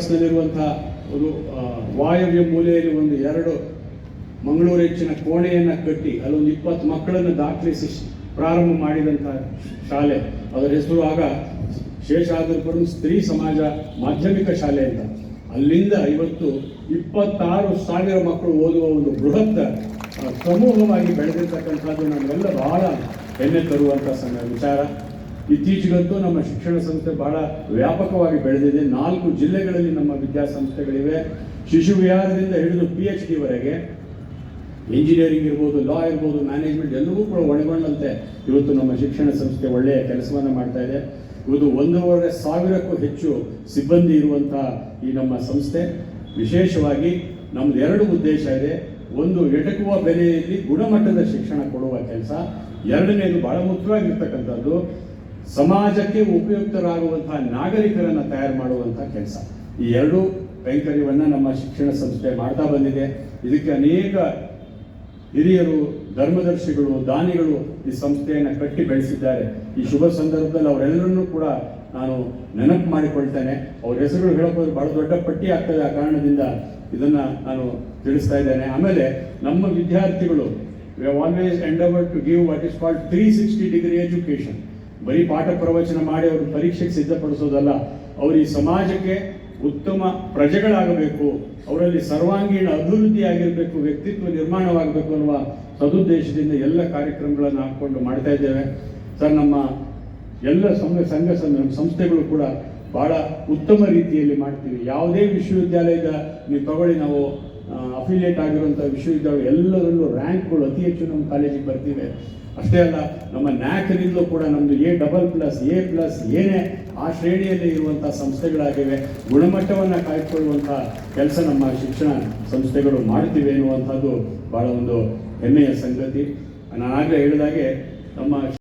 ನಲ್ಲಿರುವಂತಹ ಒಂದು ವಾಯವ್ಯ ಮೂಲೆಯಲ್ಲಿ ಒಂದು ಎರಡು ಮಂಗಳೂರು ಹೆಚ್ಚಿನ ಕೋಣೆಯನ್ನ ಕಟ್ಟಿ ಅಲ್ಲೊಂದು ಇಪ್ಪತ್ತು ಮಕ್ಕಳನ್ನು ದಾಖಲಿಸಿ ಪ್ರಾರಂಭ ಮಾಡಿದಂತಹ ಶಾಲೆ. ಅದರ ಹೆಸರು ಆಗ ಶೇಷಾದ್ರಪುರಂ ಸ್ತ್ರೀ ಸಮಾಜ ಮಾಧ್ಯಮಿಕ ಶಾಲೆ ಅಂತ. ಅಲ್ಲಿಂದ ಇವತ್ತು ಇಪ್ಪತ್ತಾರು ಸಾವಿರ ಮಕ್ಕಳು ಓದುವ ಒಂದು ಬೃಹತ್ ಸಮೂಹವಾಗಿ ಬೆಳೆದಿರ್ತಕ್ಕಂಥದ್ದು ನಮಗೆಲ್ಲ ಬಹಳ ಹೆಮ್ಮೆ ತರುವಂಥ ವಿಚಾರ. ಇತ್ತೀಚೆಗಂತೂ ನಮ್ಮ ಶಿಕ್ಷಣ ಸಂಸ್ಥೆ ಬಹಳ ವ್ಯಾಪಕವಾಗಿ ಬೆಳೆದಿದೆ. ನಾಲ್ಕು ಜಿಲ್ಲೆಗಳಲ್ಲಿ ನಮ್ಮ ವಿದ್ಯಾಸಂಸ್ಥೆಗಳಿವೆ. ಶಿಶು ವಿಹಾರದಿಂದ ಹಿಡಿದು ಪಿ ಎಚ್ ಡಿವರೆಗೆ ಇಂಜಿನಿಯರಿಂಗ್ ಇರ್ಬೋದು ಲಾ ಇರ್ಬೋದು ಮ್ಯಾನೇಜ್ಮೆಂಟ್ ಎಲ್ಲವೂ ಕೂಡ ಒಳಗೊಂಡಂತೆ ಇವತ್ತು ನಮ್ಮ ಶಿಕ್ಷಣ ಸಂಸ್ಥೆ ಒಳ್ಳೆಯ ಕೆಲಸವನ್ನು ಮಾಡ್ತಾ ಇದೆ. ಇವತ್ತು ಒಂದೂವರೆ ಸಾವಿರಕ್ಕೂ ಹೆಚ್ಚು ಸಿಬ್ಬಂದಿ ಇರುವಂಥ ಈ ನಮ್ಮ ಸಂಸ್ಥೆ. ವಿಶೇಷವಾಗಿ ನಮ್ದು ಎರಡು ಉದ್ದೇಶ ಇದೆ. ಒಂದು, ಎಟಕುವ ಬೆಲೆಯಲ್ಲಿ ಗುಣಮಟ್ಟದ ಶಿಕ್ಷಣ ಕೊಡುವ ಕೆಲಸ. ಎರಡನೇದು ಬಹಳ ಮುಖ್ಯವಾಗಿರ್ತಕ್ಕಂಥದ್ದು ಸಮಾಜಕ್ಕೆ ಉಪಯುಕ್ತರಾಗುವಂತಹ ನಾಗರಿಕರನ್ನು ತಯಾರು ಮಾಡುವಂತಹ ಕೆಲಸ. ಈ ಎರಡು ಕೈಂಕರ್ಯವನ್ನ ನಮ್ಮ ಶಿಕ್ಷಣ ಸಂಸ್ಥೆ ಮಾಡ್ತಾ ಬಂದಿದೆ. ಇದಕ್ಕೆ ಅನೇಕ ಹಿರಿಯರು, ಧರ್ಮದರ್ಶಿಗಳು, ದಾನಿಗಳು ಈ ಸಂಸ್ಥೆಯನ್ನು ಕಟ್ಟಿ ಬೆಳೆಸಿದ್ದಾರೆ. ಈ ಶುಭ ಸಂದರ್ಭದಲ್ಲಿ ಅವರೆಲ್ಲರನ್ನೂ ಕೂಡ ನಾನು ನೆನಪು ಮಾಡಿಕೊಳ್ತೇನೆ. ಅವ್ರ ಹೆಸರುಗಳು ಹೇಳಬಹುದು ಬಹಳ ದೊಡ್ಡ ಪಟ್ಟಿ ಆಗ್ತದೆ ಆ ಕಾರಣದಿಂದ ಇದನ್ನ ನಾನು ತಿಳಿಸ್ತಾ ಇದ್ದೇನೆ. ಆಮೇಲೆ ನಮ್ಮ ವಿದ್ಯಾರ್ಥಿಗಳು we always endeavour to give what is called three sixty degree education ಬರೀ ಪಾಠ ಪ್ರವಚನ ಮಾಡಿ ಅವ್ರ ಪರೀಕ್ಷೆಗೆ ಸಿದ್ಧಪಡಿಸೋದಲ್ಲ, ಅವರು ಈ ಸಮಾಜಕ್ಕೆ ಉತ್ತಮ ಪ್ರಜೆಗಳಾಗಬೇಕು, ಅವರಲ್ಲಿ ಸರ್ವಾಂಗೀಣ ಅಭಿವೃದ್ಧಿ ಆಗಿರಬೇಕು, ವ್ಯಕ್ತಿತ್ವ ನಿರ್ಮಾಣವಾಗಬೇಕು ಅನ್ನುವ ಸದುದ್ದೇಶದಿಂದ ಎಲ್ಲ ಕಾರ್ಯಕ್ರಮಗಳನ್ನು ಹಾಕ್ಕೊಂಡು ಮಾಡ್ತಾ ಇದ್ದೇವೆ. ಸರ್, ನಮ್ಮ ಎಲ್ಲ ಸಂಘ ಸಂಘ ಸಂಸ್ಥೆಗಳು ಕೂಡ ಬಹಳ ಉತ್ತಮ ರೀತಿಯಲ್ಲಿ ಮಾಡ್ತೀವಿ. ಯಾವುದೇ ವಿಶ್ವವಿದ್ಯಾಲಯದ ನೀವು ತಗೊಳ್ಳಿ, ನಾವು ಅಫಿಲಿಯೇಟ್ ಆಗಿರುವಂಥ ವಿಶ್ವವಿದ್ಯಾಲಯ ಎಲ್ಲರಲ್ಲೂ ರ್ಯಾಂಕ್ಗಳು ಅತಿ ಹೆಚ್ಚು ನಮ್ಮ ಕಾಲೇಜಿಗೆ ಬರ್ತಿವೆ. ಅಷ್ಟೇ ಅಲ್ಲ, ನಮ್ಮ ನ್ಯಾಕ್ನಿಂದಲೂ ಕೂಡ ನಮ್ಮದು A double plus A plus ಏನೇ ಆ ಶ್ರೇಣಿಯಲ್ಲಿ ಇರುವಂಥ ಸಂಸ್ಥೆಗಳಾಗಿವೆ. ಗುಣಮಟ್ಟವನ್ನು ಕಾಯ್ದುಕೊಳ್ಳುವಂಥ ಕೆಲಸ ನಮ್ಮ ಶಿಕ್ಷಣ ಸಂಸ್ಥೆಗಳು ಮಾಡ್ತಿವೆ ಎನ್ನುವಂಥದ್ದು ಬಹಳ ಒಂದು ಹೆಮ್ಮೆಯ ಸಂಗತಿ. ನಾನು ಆಗಲೇ ಹೇಳಿದಾಗೆ, ನಮ್ಮ